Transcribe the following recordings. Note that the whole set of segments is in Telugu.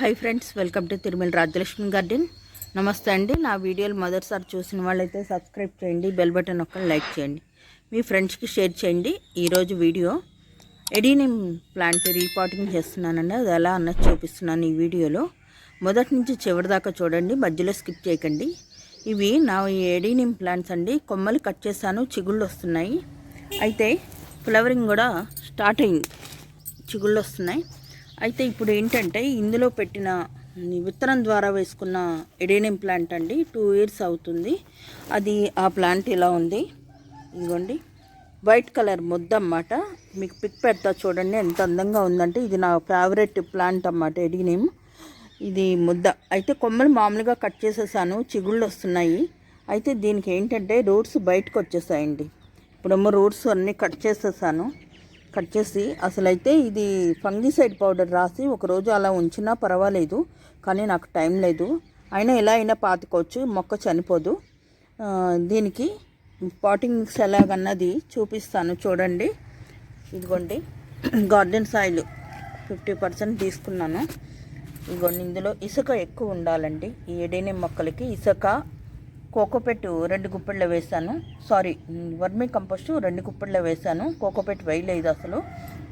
Hi friends welcome to Tirumala Rajyalakshmi garden నమస్తే అండి. నా వీడియోలు మొదటిసారి చూసిన వాళ్ళైతే సబ్స్క్రైబ్ చేయండి బెల్ బటన్ ఒక్క లైక్ చేయండి. మీ ఫ్రెండ్స్కి షేర్ చేయండి. ఈరోజు వీడియో ఎడీనిమ్ ప్లాంట్ రీపాటింగ్ చేస్తున్నానండి. అది ఎలా అన్నది చూపిస్తున్నాను ఈ వీడియోలో మొదటి నుంచి చివరి దాకా చూడండి. మధ్యలో స్కిప్ చేయకండి. ఇవి నా ఎడీనిమ్ ప్లాంట్స్ అండి. కొమ్మలు కట్ చేశాను చిగుళ్ళు వస్తున్నాయి. అయితే ఫ్లవరింగ్ కూడా స్టార్ట్ అయింది చిగుళ్ళు వస్తున్నాయి. అయితే ఇప్పుడు ఏంటంటే ఇందులో పెట్టిన విత్తనం ద్వారా వేసుకున్న ఎడేనియం ప్లాంట్ అండి టూ ఇయర్స్ అవుతుంది. అది ఆ ప్లాంట్ ఇలా ఉంది. ఇదిగోండి. వైట్ కలర్ ముద్ద అన్నమాట. మీకు పిక్ పెడతా చూడండి ఎంత అందంగా ఉందంటే ఇది నా ఫేవరెట్ ప్లాంట్ అన్నమాట ఎడినియం. ఇది ముద్ద. అయితే కొమ్మలు మామూలుగా కట్ చేసేసాను చిగుళ్ళు వస్తున్నాయి. అయితే దీనికి ఏంటంటే రూట్స్ బయటకు వచ్చేసాయండి. ఇప్పుడేమో రూట్స్ అన్నీ కట్ చేసేసాను. కట్ చేసి అసలైతే ఇది ఫంగిసైడ్ పౌడర్ రాసి ఒకరోజు అలా ఉంచినా పర్వాలేదు కానీ నాకు టైం లేదు. అయినా ఎలా అయినా పాతుకోవచ్చు మొక్క చనిపోదు. దీనికి పాటింగ్స్ ఎలాగన్నది చూపిస్తాను చూడండి. ఇదిగోండి గార్డెన్ సాయిల్ ఫిఫ్టీ పర్సెంట్ తీసుకున్నాను. ఇదిగోండి ఇందులో ఇసుక ఎక్కువ ఉండాలండి. ఈ మొక్కలకి ఇసుక కోకోపెట్టు రెండు గుప్పెళ్ళ వేశాను. సారీ వర్మీ కంపోస్టు రెండు గుప్పెళ్ళ వేశాను. కోకోపెట్ వేయలేదు అసలు.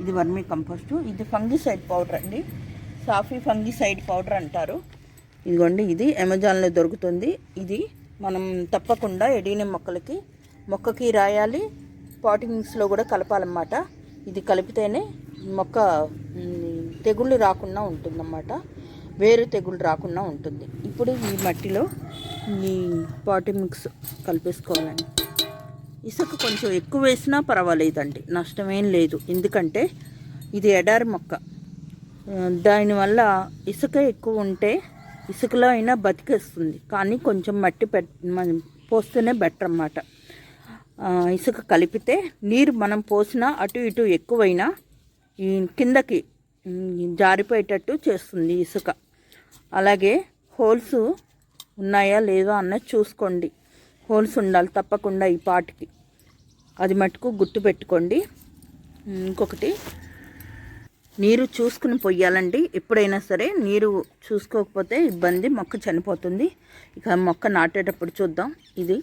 ఇది వర్మీ కంపోస్టు. ఇది ఫంగిసైడ్ పౌడర్ అండి. సాఫీ ఫంగిసైడ్ పౌడర్ అంటారు. ఇదిగోండి ఇది అమెజాన్లో దొరుకుతుంది. ఇది మనం తప్పకుండా ఎడీనే మొక్కలకి మొక్కకి రాయాలి. పాటింగ్స్లో కూడా కలపాలన్నమాట. ఇది కలిపితేనే మొక్క తెగుళ్ళు రాకుండా ఉంటుందన్నమాట. వేరు తెగుళ్ళు రాకుండా ఉంటుంది. ఇప్పుడు ఈ మట్టిలో ఈ పాటి మిక్స్ కలిపేసుకోవాలండి. ఇసుక కొంచెం ఎక్కువ వేసినా పర్వాలేదండి. నష్టమేం లేదు. ఎందుకంటే ఇది ఎడారి మొక్క. దానివల్ల ఇసుక ఎక్కువ ఉంటే ఇసుకలో అయినా బతికేస్తుంది. కానీ కొంచెం మట్టి పెట్ మనం పోస్తేనే బెటర్ అన్నమాట. ఇసుక కలిపితే నీరు మనం పోసినా అటు ఇటు ఎక్కువైనా ఈ కిందకి జారిపోయేటట్టు చేస్తుంది ఇసుక. అలాగే హోల్స్ ఉన్నాయా లేదా అన్నది చూసుకోండి. హోల్స్ ఉండాలి తప్పకుండా ఈ పాటికి అది మటుకు గుర్తు పెట్టుకోండి. ఇంకొకటి నీరు చూసుకుని పొయ్యాలండి. ఎప్పుడైనా సరే నీరు చూసుకోకపోతే ఇబ్బంది మొక్క చనిపోతుంది. ఇక మొక్క నాటేటప్పుడు చూద్దాం. ఇది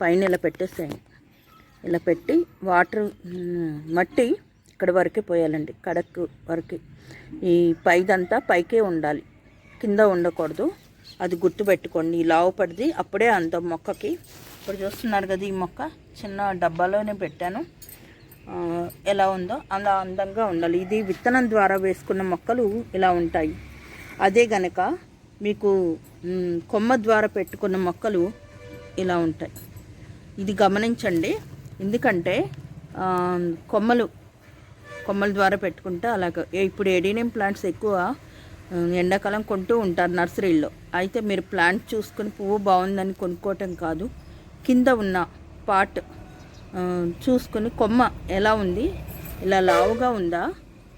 పైన ఇలా పెట్టేసేయండి. ఇలా పెట్టి వాటర్ మట్టి ఇక్కడ వరకే పోయాలండి. కడక్ వరకు. ఈ పైదంతా పైకే ఉండాలి. కింద ఉండకూడదు. అది గుర్తుపెట్టుకోండి ఈ లావు పడిది అప్పుడే అంత మొక్కకి ఇప్పుడు చూస్తున్నారు కదా ఈ మొక్క చిన్న డబ్బాలోనే పెట్టాను. ఎలా ఉందో అలా అందంగా ఉండాలి. ఇది విత్తనం ద్వారా వేసుకున్న మొక్కలు ఇలా ఉంటాయి. అదే గనక మీకు కొమ్మ ద్వారా పెట్టుకున్న మొక్కలు ఇలా ఉంటాయి. ఇది గమనించండి. ఎందుకంటే కొమ్మలు కొమ్మల ద్వారా పెట్టుకుంటే అలాగ ఇప్పుడు ఎడీనియం ప్లాంట్స్ ఎక్కువ ఎండాకాలం కొంటూ ఉంటారు నర్సరీల్లో. అయితే మీరు ప్లాంట్ చూసుకుని పువ్వు బాగుందని కొనుక్కోవటం కాదు. కింద ఉన్న పాట్ చూసుకుని కొమ్మ ఎలా ఉంది? ఇలా లావుగా ఉందా?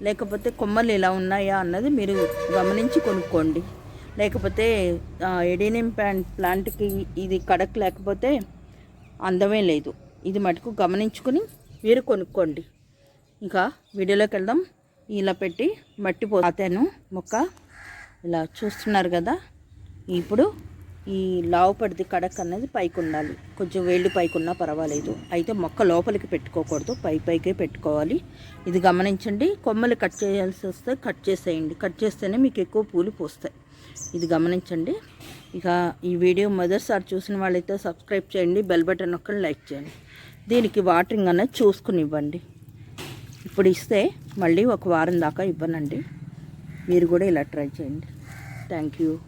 లేకపోతే కొమ్మలు ఇలా ఉన్నాయా అన్నది మీరు గమనించి కొనుక్కోండి. లేకపోతే ఎడీనియం ప్లాంట్ ప్లాంట్కి ఇది కడక్ లేకపోతే అందమే లేదు. ఇది మటుకు గమనించుకుని మీరు కొనుక్కోండి. ఇంకా వీడియోలోకి వెళ్దాం. ఇలా పెట్టి మట్టి పోతాను మొక్క ఇలా చూస్తున్నారు కదా? ఇప్పుడు ఈ లావు పడిది కడక్ అన్నది పైకి ఉండాలి. కొంచెం వేళ్ళు పైకి ఉన్నా పర్వాలేదు. అయితే మొక్క లోపలికి పెట్టుకోకూడదు. పై పైకే పెట్టుకోవాలి. ఇది గమనించండి. కొమ్మలు కట్ చేయాల్సి వస్తే కట్ చేసేయండి. కట్ చేస్తేనే మీకు ఎక్కువ పూలు పూస్తాయి. ఇది గమనించండి. ఇక ఈ వీడియో మొదటిసారి చూసిన వాళ్ళైతే సబ్స్క్రైబ్ చేయండి. బెల్ బటన్ ఒక్కటి లైక్ చేయండి. దీనికి వాటరింగ్ అనేది చూసుకుని ఇవ్వండి ఇప్పుడు ఇస్తే మళ్ళీ ఒక వారం దాకా ఇవ్వనండి. మీరు కూడా ఇలా ట్రై చేయండి. Thank you.